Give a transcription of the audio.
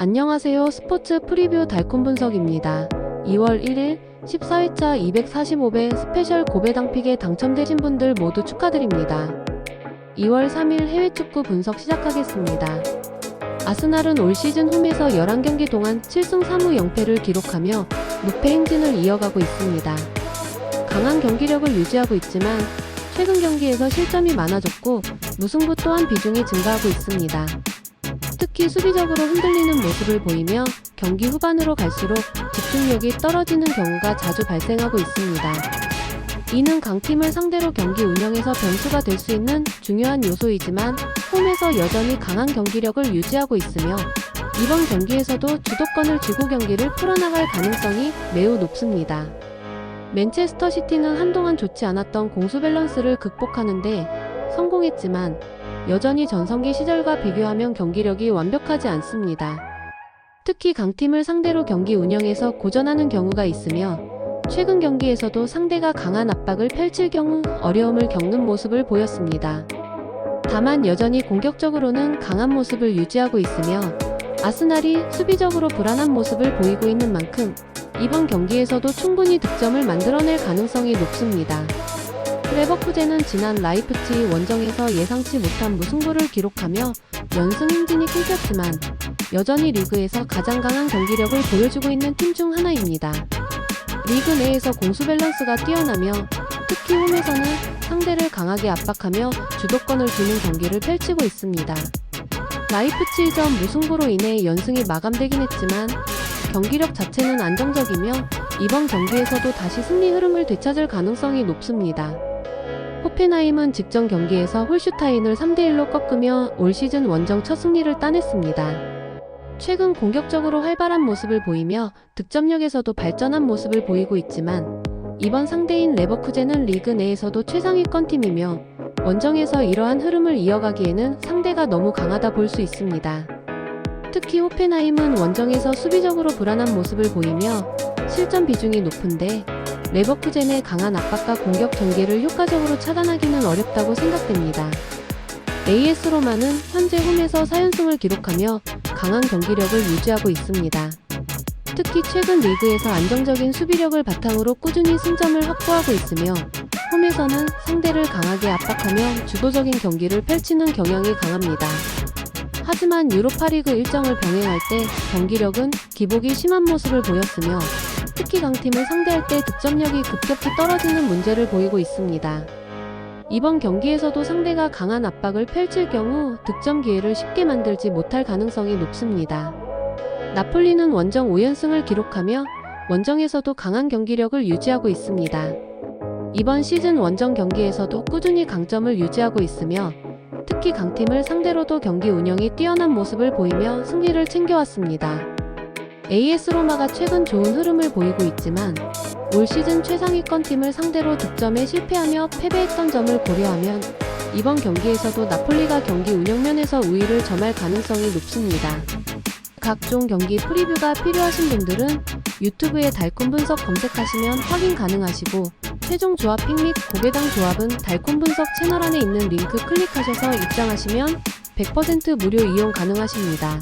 안녕하세요. 스포츠 프리뷰 달콤 분석입니다. 2월 1일 14회차 245배 스페셜 고배당픽에 당첨되신 분들 모두 축하드립니다. 2월 3일 해외 축구 분석 시작하겠습니다. 아스날은 올 시즌 홈에서 11경기 동안 7승 3무 0패를 기록하며 무패 행진을 이어가고 있습니다. 강한 경기력을 유지하고 있지만 최근 경기에서 실점이 많아졌고 무승부 또한 비중이 증가하고 있습니다. 특히 수비적으로 흔들리는 모습을 보이며 경기 후반으로 갈수록 집중력이 떨어지는 경우가 자주 발생하고 있습니다. 이는 강팀을 상대로 경기 운영에서 변수가 될 수 있는 중요한 요소이지만 홈에서 여전히 강한 경기력을 유지하고 있으며 이번 경기에서도 주도권을 쥐고 경기를 풀어나갈 가능성이 매우 높습니다. 맨체스터 시티는 한동안 좋지 않았던 공수 밸런스를 극복하는데 성공했지만 여전히 전성기 시절과 비교하면 경기력이 완벽하지 않습니다. 특히 강팀을 상대로 경기 운영에서 고전하는 경우가 있으며 최근 경기에서도 상대가 강한 압박을 펼칠 경우 어려움을 겪는 모습을 보였습니다. 다만 여전히 공격적으로는 강한 모습을 유지하고 있으며 아스날이 수비적으로 불안한 모습을 보이고 있는 만큼 이번 경기에서도 충분히 득점을 만들어낼 가능성이 높습니다. 레버쿠젠은 지난 라이프치 원정에서 예상치 못한 무승부를 기록하며 연승 행진이 끊겼지만 여전히 리그에서 가장 강한 경기력을 보여주고 있는 팀 중 하나입니다. 리그 내에서 공수 밸런스가 뛰어나며 특히 홈에서는 상대를 강하게 압박하며 주도권을 쥐는 경기를 펼치고 있습니다. 라이프치히전 무승부로 인해 연승이 마감되긴 했지만 경기력 자체는 안정적이며 이번 경기에서도 다시 승리 흐름을 되찾을 가능성이 높습니다. 호펜하임은 직전 경기에서 홀슈타인을 3대1로 꺾으며 올 시즌 원정 첫 승리를 따냈습니다. 최근 공격적으로 활발한 모습을 보이며 득점력에서도 발전한 모습을 보이고 있지만 이번 상대인 레버쿠젠은 리그 내에서도 최상위권 팀이며 원정에서 이러한 흐름을 이어가기에는 상대가 너무 강하다 볼 수 있습니다. 특히 호펜하임은 원정에서 수비적으로 불안한 모습을 보이며 실점 비중이 높은데 레버쿠젠의 강한 압박과 공격 전개를 효과적으로 차단하기는 어렵다고 생각됩니다. AS 로마는 현재 홈에서 4연승을 기록하며 강한 경기력을 유지하고 있습니다. 특히 최근 리그에서 안정적인 수비력을 바탕으로 꾸준히 승점을 확보하고 있으며 홈에서는 상대를 강하게 압박하며 주도적인 경기를 펼치는 경향이 강합니다. 하지만 유로파리그 일정을 병행할 때 경기력은 기복이 심한 모습을 보였으며 특히 강팀을 상대할 때 득점력이 급격히 떨어지는 문제를 보이고 있습니다. 이번 경기에서도 상대가 강한 압박을 펼칠 경우 득점 기회를 쉽게 만들지 못할 가능성이 높습니다. 나폴리는 원정 5연승을 기록하며 원정에서도 강한 경기력을 유지하고 있습니다. 이번 시즌 원정 경기에서도 꾸준히 강점을 유지하고 있으며 특히 강팀을 상대로도 경기 운영이 뛰어난 모습을 보이며 승리를 챙겨왔습니다. AS 로마가 최근 좋은 흐름을 보이고 있지만 올 시즌 최상위권 팀을 상대로 득점에 실패하며 패배했던 점을 고려하면 이번 경기에서도 나폴리가 경기 운영 면에서 우위를 점할 가능성이 높습니다. 각종 경기 프리뷰가 필요하신 분들은 유튜브에 달콤 분석 검색하시면 확인 가능하시고 최종 조합 픽 및 고배당 조합은 달콤 분석 채널 안에 있는 링크 클릭하셔서 입장하시면 100% 무료 이용 가능하십니다.